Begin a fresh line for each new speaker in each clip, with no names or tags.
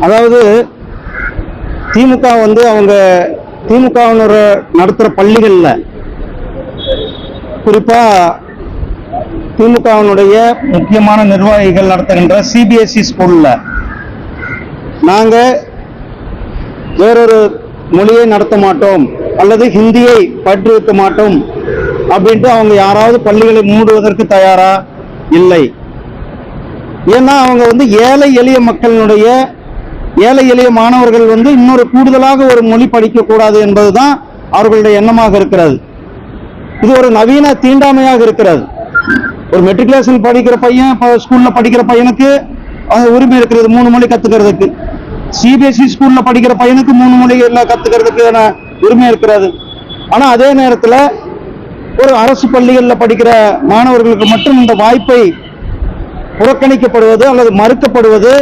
அதாவது திமுக வந்து அவங்க திமுகவினர் நடத்துகிற பள்ளிகளில் குறிப்பாக திமுகவினுடைய முக்கியமான நிர்வாகிகள் நடத்துகின்ற சிபிஎஸ்இ ஸ்கூலில் நாங்கள் வேறொரு மொழியை நடத்த மாட்டோம் அல்லது ஹிந்தியை பற்றுவிக்க மாட்டோம் அப்படின்ட்டு அவங்க யாராவது பள்ளிகளை மூடுவதற்கு தயாரா? இல்லை. ஏன்னா அவங்க வந்து ஏழை எளிய மக்களினுடைய ஏழை எளிய மாணவர்கள் வந்து இன்னொரு கூடுதலாக ஒரு மொழி படிக்கக்கூடாது என்பதுதான் அவர்களுடைய எண்ணமாக இருக்கிறது. இது ஒரு நவீன தீண்டாமையாக இருக்கிறது. ஒரு மெட்ரிகுலேஷன் படிக்கிற பையன் இப்போ ஸ்கூலில் படிக்கிற பையனுக்கு அது உரிமை இருக்கிறது மூணு மொழி கற்றுக்கிறதுக்கு சிபிஎஸ்சி ஸ்கூலில் படிக்கிற பையனுக்கு மூணு மொழிகளில் கத்துக்கிறதுக்கான உரிமை இருக்கிறது. ஆனால் அதே நேரத்தில் ஒரு அரசு பள்ளிகளில் படிக்கிற மாணவர்களுக்கு மட்டும் இந்த வாய்ப்பை புறக்கணிக்கப்படுவது அல்லது மறுக்கப்படுவது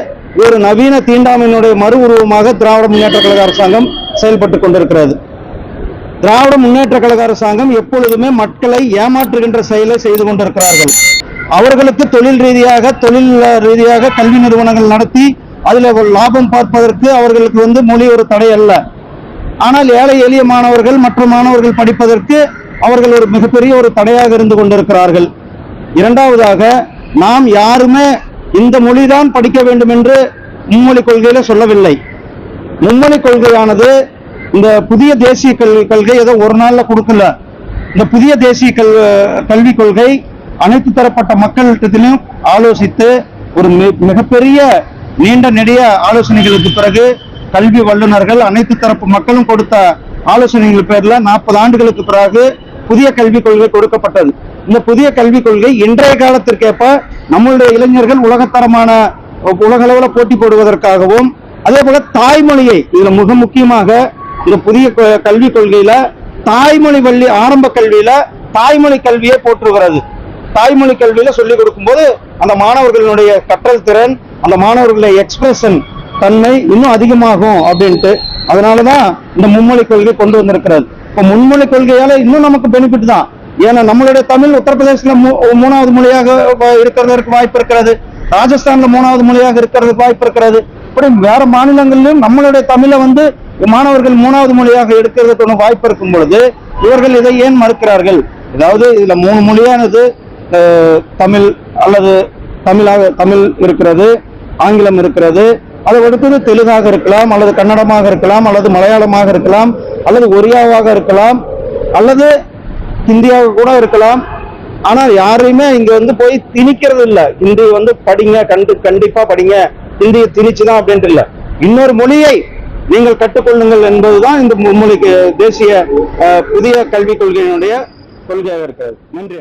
ஒரு நவீன தீண்டாமையினுடைய மறு உருவமாக திராவிட முன்னேற்ற கழக அரசாங்கம் செயல்பட்டு கொண்டிருக்கிறது. திராவிட முன்னேற்ற கழக அரசாங்கம் எப்பொழுதுமே மக்களை ஏமாற்றுகின்ற செயலை செய்து கொண்டிருக்கிறார்கள். அவர்களுக்கு தொழில் ரீதியாக தொழில் ரீதியாக கல்வி நிறுவனங்கள் நடத்தி அதில் ஒரு லாபம் பார்ப்பதற்கு அவர்களுக்கு வந்து மொழி ஒரு தடை அல்ல. ஆனால் ஏழை எளிய மாணவர்கள் மற்ற மாணவர்கள் படிப்பதற்கு அவர்கள் ஒரு மிகப்பெரிய ஒரு தடையாக இருந்து கொண்டிருக்கிறார்கள். இரண்டாவதாக நாம் யாருமே இந்த மொழிதான் படிக்க வேண்டும் என்று மும்மொழி கொள்கையில சொல்லவில்லை. மும்மொழி கொள்கையானது இந்த புதிய தேசிய கல்வி கொள்கை ஏதோ ஒரு நாள்ல கொடுக்கல. இந்த புதிய தேசிய கல் கல்விக் கொள்கை அனைத்து தரப்பட்ட மக்களிடத்திலும் ஆலோசித்து ஒரு மிகப்பெரிய நீண்ட நெடிய ஆலோசனைகளுக்கு பிறகு கல்வி வல்லுநர்கள் அனைத்து தரப்பு மக்களும் கொடுத்த ஆலோசனைகள் பேர்ல நாற்பது ஆண்டுகளுக்கு பிறகு புதிய கல்விக் கொள்கை கொடுக்கப்பட்டது. இந்த புதிய கல்விக் கொள்கை இன்றைய காலத்திற்கேற்ப நம்மளுடைய இளைஞர்கள் உலகத்தரமான உலகளவில் போட்டி போடுவதற்காகவும் அதே போல தாய்மொழியை இதுல மிக முக்கியமாக இந்த புதிய கல்விக் கொள்கையில தாய்மொழி பள்ளி ஆரம்ப கல்வியில தாய்மொழி கல்வியை போற்றுகிறது. தாய்மொழி கல்வியில சொல்லிக் கொடுக்கும்போது அந்த மாணவர்களுடைய கற்றல் திறன் அந்த மாணவர்களுடைய எக்ஸ்பிரஷன் தன்மை இன்னும் அதிகமாகும் அப்படின்ட்டு அதனாலதான் இந்த மும்மொழி கொள்கை கொண்டு வந்திருக்கிறது. இப்ப முன்மொழி கொள்கையால இன்னும் நமக்கு பெனிஃபிட் தான். ஏன்னா நம்மளுடைய தமிழ் உத்தரப்பிரதேசத்துல மூ- மூணாவது மொழியாக இருக்கிறதற்கு வாய்ப்பு இருக்கிறது. ராஜஸ்தான்ல மூணாவது மொழியாக இருக்கிறதுக்கு வாய்ப்பு இருக்கிறது. இப்படி வேற மாநிலங்களிலும் நம்மளுடைய தமிழை வந்து மாணவர்கள் மூணாவது மொழியாக எடுக்கிறதுக்கான வாய்ப்பு இருக்கும் பொழுது இவர்கள் இதை ஏன் மறுக்கிறார்கள்? அதாவது இதுல மூணு மொழியானது தமிழ் அல்லது தமிழாக தமிழ் இருக்கிறது ஆங்கிலம் இருக்கிறது. அதை அடுத்தது தெலுங்காக இருக்கலாம் அல்லது கன்னடமாக இருக்கலாம் அல்லது மலையாளமாக இருக்கலாம் அல்லது ஒரியாவாக இருக்கலாம் அல்லது ஹிந்தியாக கூட இருக்கலாம். ஆனால் யாரையுமே இங்க வந்து போய் திணிக்கிறது இல்ல. ஹிந்தி வந்து படிங்க கண்டு கண்டிப்பா படிங்க. ஹிந்தியை திணிச்சுதான் அப்படின்ட்டு இல்ல. இன்னொரு மொழியை நீங்கள் கற்றுக்கொள்ளுங்கள் என்பதுதான் இந்த மும்மொழிக்கு தேசிய புதிய கல்விக் கொள்கையினுடைய கொள்கையாக இருக்கிறது. நன்றி